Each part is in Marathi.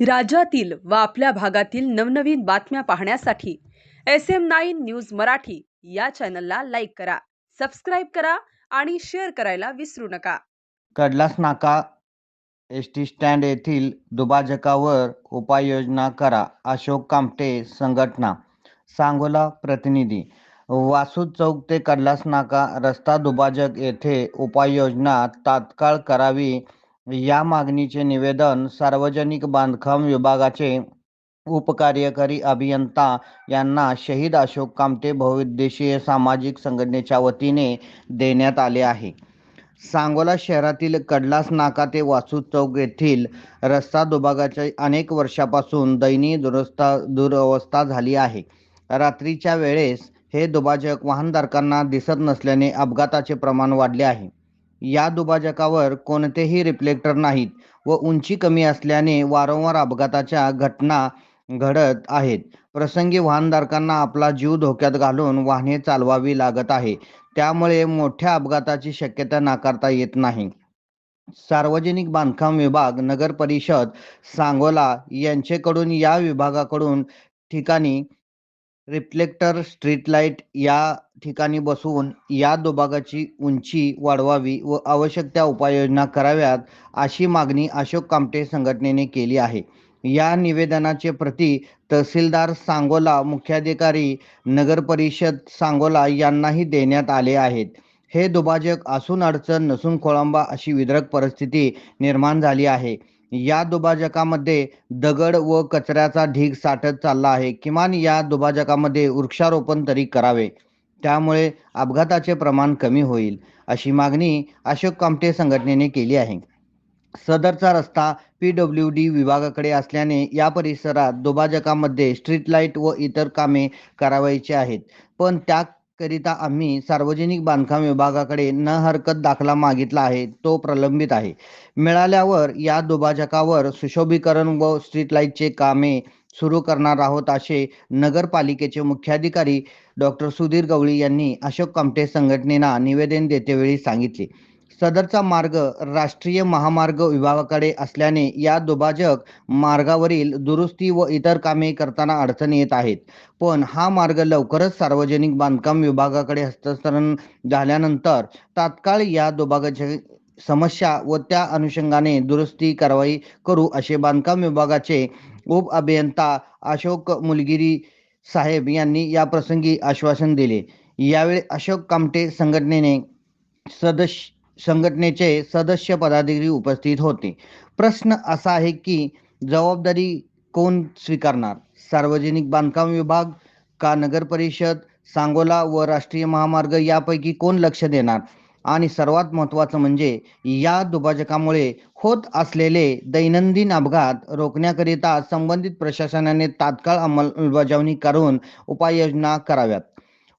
राज्यातील व आपल्या भागातील नवनवीन बातम्या पाहण्यासाठी S M nine news Marathi या चॅनलला लाईक करा सबस्क्राईब करा आणि शेअर करायला विसरू नका. कडलास नाका एस टी स्टँड येथील दुभाजकावर उपाययोजना करा अशोक कामटे संघटना सांगोला प्रतिनिधी वासूद चौक ते कडलास नाका रस्ता दुभाजक येथे उपाययोजना तात्काळ करावी या मागणीचे निवेदन सार्वजनिक बांधकाम विभागाचे उपकार्यकारी अभियंता यांना शहीद अशोक कामते बहुउद्देशीय सामाजिक संघटनेच्या वतीने देण्यात आले आहे. सांगोला शहरातील कडलास नाका ते वासू चौक येथील रस्ता दुभागाच्या अनेक वर्षापासून दयनीय दुरस्ता दुरवस्था झाली आहे. रात्रीच्या वेळेस हे दुभाजक वाहनधारकांना दिसत नसल्याने अपघाताचे प्रमाण वाढले आहे. या दुभाजकावर कोणतेही रिफ्लेक्टर नाहीत व उंची कमी असल्याने वारंवार अपघाताच्या घटना घडत आहेत. प्रसंगी वाहनधारकांना आपला जीव धोक्यात घालून वाहने चालवावी लागत आहे. त्यामुळे मोठ्या अपघाताची शक्यता नाकारता येत नाही. सार्वजनिक बांधकाम विभाग नगर परिषद सांगोला यांचेकडून या विभागाकडून ठिकाणी रिफ्लेक्टर स्ट्रीट लाइट या ठिकाणी बसवून या दुभागाची उंची वाढवावी व आवश्यक त्या उपाययोजना कराव्यात अशी मागणी अशोक कामटे संघटनेने केली आहे. या निवेदनाचे प्रती तहसीलदार सांगोला मुख्याधिकारी नगर परिषद सांगोला यांनाही देण्यात आले आहेत. हे दुभाजक असून अडचण नसून खोळंबा अशी विद्रक परिस्थिती निर्माण झाली आहे. या दुभाजकामध्ये दगड व कचऱ्याचा ढीग साठत चालला आहे. किमान या दुभाजकामध्ये वृक्षारोपण तरी करावे. त्यामुळे अपघाताचे प्रमाण कमी होईल अशी मागणी अशोक कामटे संघटनेने केली आहे. सदरचा रस्ता पी डब्ल्यू डी विभागाकडे असल्याने या परिसरात दुभाजकामध्ये स्ट्रीट लाइट व इतर कामे करावायची आहेत. पण त्याकरिता आम्ही सार्वजनिक बांधकाम विभागाकडे न हरकत दाखला मागितला आहे तो प्रलंबित आहे. मिळाल्यावर या दुभाजकावर सुशोभीकरण व स्ट्रीट लाईटचे कामे सुरू करणार आहोत असे नगरपालिकेचे मुख्याधिकारी डॉक्टर सुधीर गवळी यांनी अशोक कामटे संघटनेला निवेदन देतेवेळी सांगितले. सदरचा मार्ग राष्ट्रीय महामार्ग विभागाकडे असल्याने या दुभाजक मार्गावरील दुरुस्ती व इतर कामे करताना अडचणी येत आहेत. पण हा मार्ग लवकरच सार्वजनिक बांधकाम विभागाकडे हस्तांतरण झाल्यानंतर तात्काळ या दुभागाचे समस्या व त्या अनुषंगाने दुरुस्ती कारवाई करू असे बांधकाम विभागाचे उप अभियंता अशोक मुलगिरी साहेब यांनी या प्रसंगी आश्वासन दिले. यावेळी अशोक कामटे संघटनेने सदस्य संघटनेचे सदस्य पदाधिकारी उपस्थित होते. प्रश्न असा आहे की जबाबदारी कोण स्वीकारणार? सार्वजनिक बांधकाम विभाग का नगर परिषद सांगोला व राष्ट्रीय महामार्ग यापैकी कोण लक्ष देणार? आणि सर्वात महत्त्वाचं म्हणजे या दुभाजकामुळे होत असलेले दैनंदिन अपघात रोखण्याकरिता संबंधित प्रशासनाने तात्काळ अंमलबजावणी करून उपाययोजना कराव्यात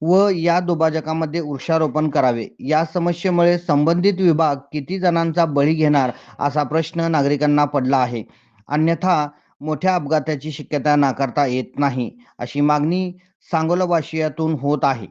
व या दुभाजकामध्ये वृक्षारोपण करावे. या समस्येमुळे संबंधित विभाग किती जणांचा बळी घेणार असा प्रश्न नागरिकांना पडला आहे. अन्यथा मोठ्या अपघाताची शक्यता नाकारता येत नाही अशी मागणी सांगोला वाशियातून होत आहे.